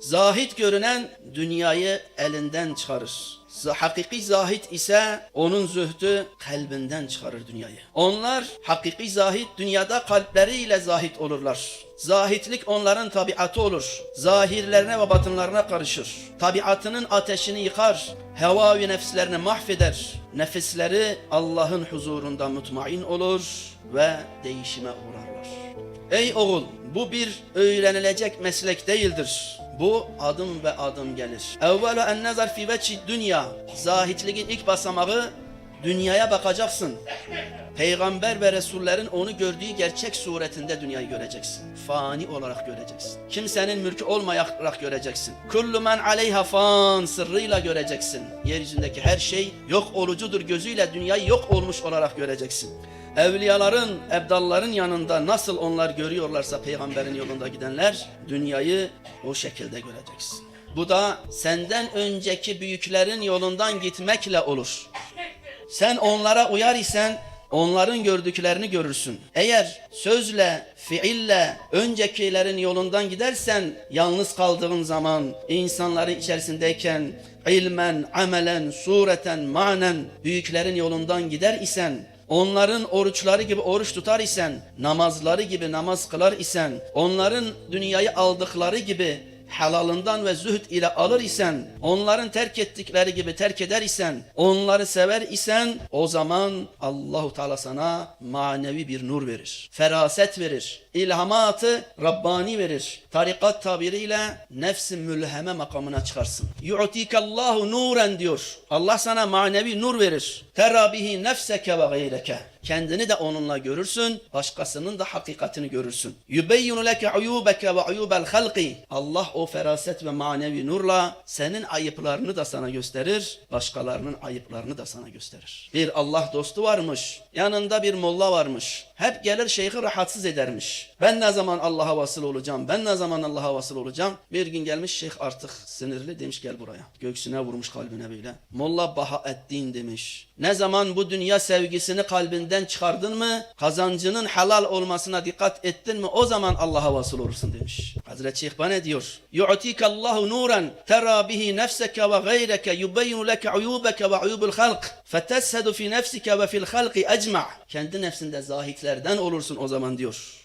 Zahit görünen dünyayı elinden çıkarır. Hakiki zahit ise onun zühdü kalbinden çıkarır dünyayı. Onlar hakiki zahit dünyada kalpleriyle zahit olurlar. Zahitlik onların tabiatı olur. Zahirlerine ve batınlarına karışır. Tabiatının ateşini yıkar. Heva ve nefslerini mahveder. Nefisleri Allah'ın huzurunda mutmain olur ve değişime uğrarlar. Ey oğul bu bir öğrenilecek meslek değildir. Bu adım ve adım gelir. Evvelu en nazar fi veçhi dünya. Zahitliğin ilk basamağı dünyaya bakacaksın. Peygamber ve Resullerin onu gördüğü gerçek suretinde dünyayı göreceksin. Fani olarak göreceksin. Kimsenin mülkü olmayarak göreceksin. Kullu men aleyha fan sırrıyla göreceksin. Yeryüzündeki her şey yok olucudur gözüyle dünyayı yok olmuş olarak göreceksin. Evliyaların, ebdalların yanında nasıl onlar görüyorlarsa peygamberin yolunda gidenler dünyayı o şekilde göreceksin. Bu da senden önceki büyüklerin yolundan gitmekle olur. Sen onlara uyar isen onların gördüklerini görürsün. Eğer sözle, fiille öncekilerin yolundan gidersen yalnız kaldığın zaman insanların içerisindeyken ilmen, amelen, sureten, manen büyüklerin yolundan gider isen onların oruçları gibi oruç tutar isen, namazları gibi namaz kılar isen, onların dünyayı aldıkları gibi halalından ve zühd ile alır isen, onların terk ettikleri gibi terk eder isen, onları sever isen o zaman Allahu Teala sana manevi bir nur verir. Feraset verir. ilhamatı Rabbani verir. Tarikat tabiriyle nefsi mülheme makamına çıkarsın. Yu'tikallahu nuren diyor. Allah sana manevi nur verir. Terra bihi nefseke ve gayreke. Kendini de onunla görürsün, başkasının da hakikatini görürsün. Yubeyyinu leke uyubeke ve uyubel halqi. Allah o feraset ve manevi nurla senin ayıplarını da sana gösterir, başkalarının ayıplarını da sana gösterir. Bir Allah dostu varmış, yanında bir molla varmış. Hep gelir şeyhi rahatsız edermiş. Ben ne zaman Allah'a vasıl olacağım? Ben ne zaman Allah'a vasıl olacağım? Bir gün gelmiş şeyh artık sinirli demiş gel buraya. Göğsüne vurmuş kalbine böyle. Molla baha ettin demiş. Ne zaman bu dünya sevgisini kalbinden çıkardın mı? Kazancının helal olmasına dikkat ettin mi? O zaman Allah'a vasıl olursun demiş. Hazreti Şeyh bana diyor. Tera bihi nefseke ve gayreke yubeyyinu leke uyubeke ve uyubul halk. Feteshedu fi nefsike ve fil halki ecma. Kendi nefsinde zahitlerden olursun o zaman diyor.